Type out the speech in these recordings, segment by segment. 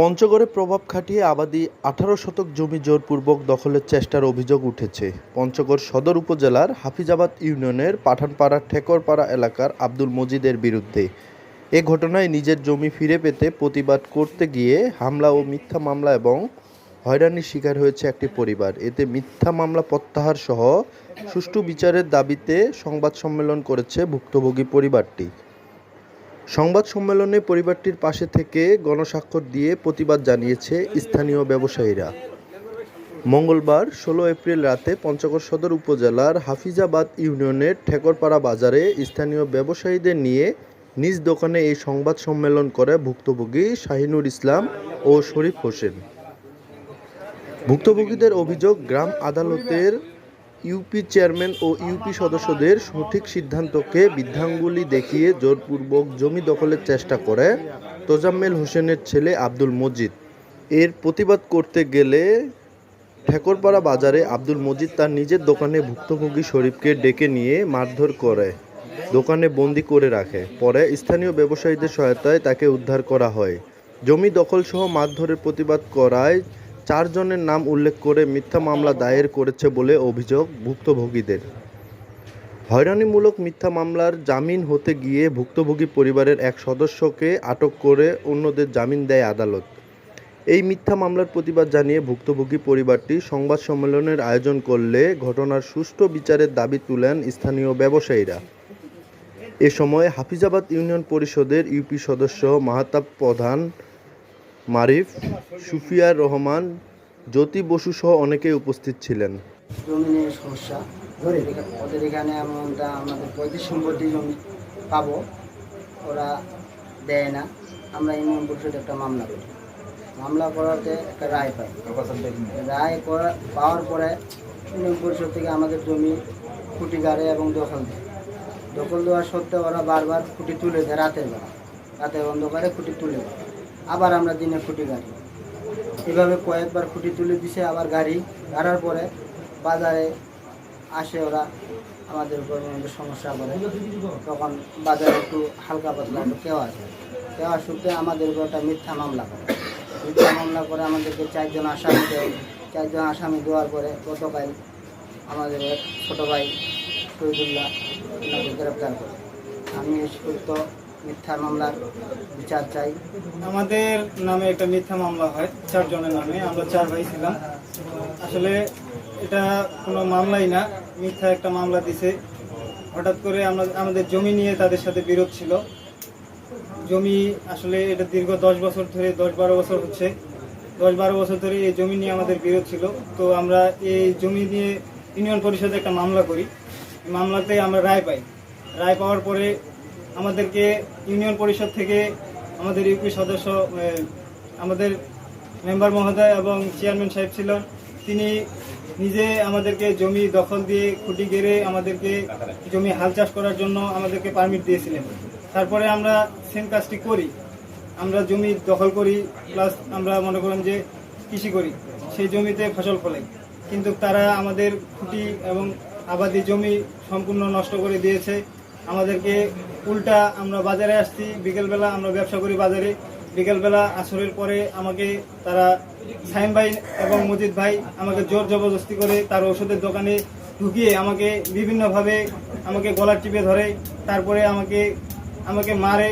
পঞ্চগড়ে প্রভাব খাটিয়ে আবাদি আঠারো শতক জমি জোরপূর্বক দখলের চেষ্টার অভিযোগ উঠেছে। পঞ্চগড় সদর উপজেলার হাফিজাবাদ ইউনিয়নের পাঠানপাড়া ঠেকরপাড়া এলাকার আব্দুল মজিদের বিরুদ্ধে। এ ঘটনায় নিজের জমি ফিরে পেতে প্রতিবাদ করতে গিয়ে হামলা ও মিথ্যা মামলা এবং হয়রানির শিকার হয়েছে একটি পরিবার। এতে মিথ্যা মামলা প্রত্যাহার সহ সুষ্ঠু বিচারের দাবিতে সংবাদ সম্মেলন করেছে ভুক্তভোগী পরিবারটি। সংবাদ সম্মেলনে পরিবারটির পাশে থেকে গণস্বাক্ষর দিয়ে প্রতিবাদ জানিয়েছে স্থানীয় ব্যবসায়ীরা। মঙ্গলবার, ষোলো এপ্রিল রাতে পঞ্চগড় সদর উপজেলার হাফিজাবাদ ইউনিয়নের ঠেকরপাড়া বাজারে স্থানীয় ব্যবসায়ীদের নিয়ে নিজ দোকানে এই সংবাদ সম্মেলন করে ভুক্তভোগী শাহিনুর ইসলাম ও শরীফ হোসেন। ভুক্তভোগীদের অভিযোগ, গ্রাম আদালতের ইউপি চেয়ারম্যান ও ইউপি সদস্যদের সঠিক সিদ্ধান্তকে বৃদ্ধাঙ্গুলি দেখিয়ে জোরপূর্বক জমি দখলের চেষ্টা করে তোজাম্মেল হোসেনের ছেলে আব্দুল মজিদ। এর প্রতিবাদ করতে গেলে ঠেকরপাড়া বাজারে আব্দুল মজিদ তার নিজের দোকানে ভুক্তভোগী শরীফকে ডেকে নিয়ে মারধর করে, দোকানে বন্দি করে রাখে। পরে স্থানীয় ব্যবসায়ীদের সহায়তায় তাকে উদ্ধার করা হয়। জমি দখলসহ মারধরের প্রতিবাদ করায় চারজনের নাম উল্লেখ করে মিথ্যা মামলা দায়ের করেছে বলে অভিযোগ ভুক্তভোগীদের। হয়রানিমূলক মিথ্যা মামলার জামিন হতে গিয়ে ভুক্তভোগী পরিবারের এক সদস্যকে আটক করে অন্যদের জামিন দেয় আদালত। এই মিথ্যা মামলার প্রতিবাদ জানিয়ে ভুক্তভোগী পরিবারটি সংবাদ সম্মেলনের আয়োজন করলে ঘটনার সুষ্ঠু বিচারের দাবি তুলেন স্থানীয় ব্যবসায়ীরা। এ সময় হাফিজাবাদ ইউনিয়ন পরিষদের ইউপি সদস্য মাহাতাব প্রধান মারিফ সুফিয়ার রহমান, জ্যোতি বসু সহ অনেকেই উপস্থিত ছিলেন। জমি নিয়ে সমস্যা এখা- ওদের এখানে এমনটা আমাদের পঁয়ত্রিশ সম্পত্তি জমি পাবো, ওরা দেয় না। আমরা ইউনিয়ন পরিষদে একটা মামলা করি। মামলা করাতে একটা রায় পাই। রায় করা, পাওয়ার পরে ইউনিয়ন পরিষদ থেকে আমাদের জমি খুঁটি গাড়ে এবং দখল দেয়। দখল দেওয়া সত্ত্বেও ওরা বারবার খুঁটি তুলে দেয়, রাতের বেলা। রাতের অন্ধকারে খুঁটি তুলে দেয়। আবার আমরা দিনে খুঁটি গাড়ি। এভাবে কয়েকবার খুঁটি তুলে দিছে আবার গাড়ি। গাড়ার পরে বাজারে আসে ওরা, আমাদের উপর সমস্যা করে। তখন বাজারে একটু হালকা পাতলা একটু কেওয়া আসে। কেওয়া সূত্রে আমাদের উপর একটা মিথ্যা মামলা করে। মিথ্যা মামলা করে আমাদেরকে চারজন আসামি দেয়। চারজন আসামি দেওয়ার পরে গতকাল আমাদের ছোটো ভাই শহীদুল্লাহ ওনাকে গ্রেপ্তার করে। আমি তো মিথ্যা মামলার বিচার চাই। আমাদের নামে একটা মিথ্যা মামলা হয়, চারজনের নামে, আমরা চার ভাই ছিলাম। আসলে এটা কোনো মামলাই না, মিথ্যা একটা মামলা দিছে। হঠাৎ করে আমরা, আমাদের জমি নিয়ে তাদের সাথে বিরোধ ছিল। জমি আসলে এটা দীর্ঘ দশ বছর ধরে, দশ বারো বছর হচ্ছে। দশ বারো বছর ধরে এই জমি নিয়ে আমাদের বিরোধ ছিল। তো আমরা এই জমি নিয়ে ইউনিয়ন পরিষদে একটা মামলা করি। মামলাতে আমরা রায় পাই। রায় পাওয়ার পরে আমাদেরকে ইউনিয়ন পরিষদ থেকে আমাদের ইউপি সদস্য আমাদের মেম্বার মহোদয় এবং চেয়ারম্যান সাহেব ছিল। তিনি নিজে আমাদেরকে জমি দখল দিয়ে খুঁটি গেড়ে আমাদেরকে জমি হাল চাষ করার জন্য আমাদেরকে পারমিট দিয়েছিলেন। তারপরে আমরা সেম কাজটি করি। আমরা জমি দখল করি প্লাস আমরা মনে করেন যে কৃষি করি। সেই জমিতে ফসল ফলাই কিন্তু তারা আমাদের খুঁটি এবং আবাদি জমি সম্পূর্ণ নষ্ট করে দিয়েছে। আমাদেরকে উল্টা আমরা বাজারে আসছি, বিকেলবেলা আমরা ব্যবসা করি বাজারে। বিকেলবেলা আসরের পরে আমাকে তারা সাইম ভাই এবং মজিদ ভাই আমাকে জোর জবরদস্তি করে তার ওষুধের দোকানে ঢুকিয়ে আমাকে বিভিন্নভাবে আমাকে গলার টিপে ধরে, তারপরে আমাকে আমাকে মারে।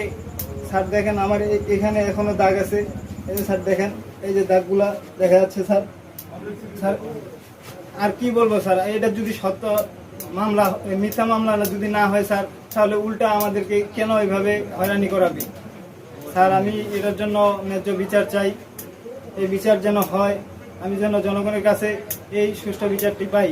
স্যার দেখেন আমার এখানে এখনও দাগ আছে। এই যে স্যার দেখেন, এই যে দাগগুলা দেখা যাচ্ছে স্যার। স্যার, আর কি বলব স্যার এটা যদি সত্য মামলা, মিথ্যা মামলা যদি না হয় স্যার তাহলে উল্টা আমাদেরকে কেন এইভাবে হয়রানি করাবে? স্যার, আমি এটার জন্য ন্যায্য বিচার চাই। এই বিচার যেন হয়, আমি যেন জনগণের কাছে এই সুষ্ঠু বিচারটি পাই।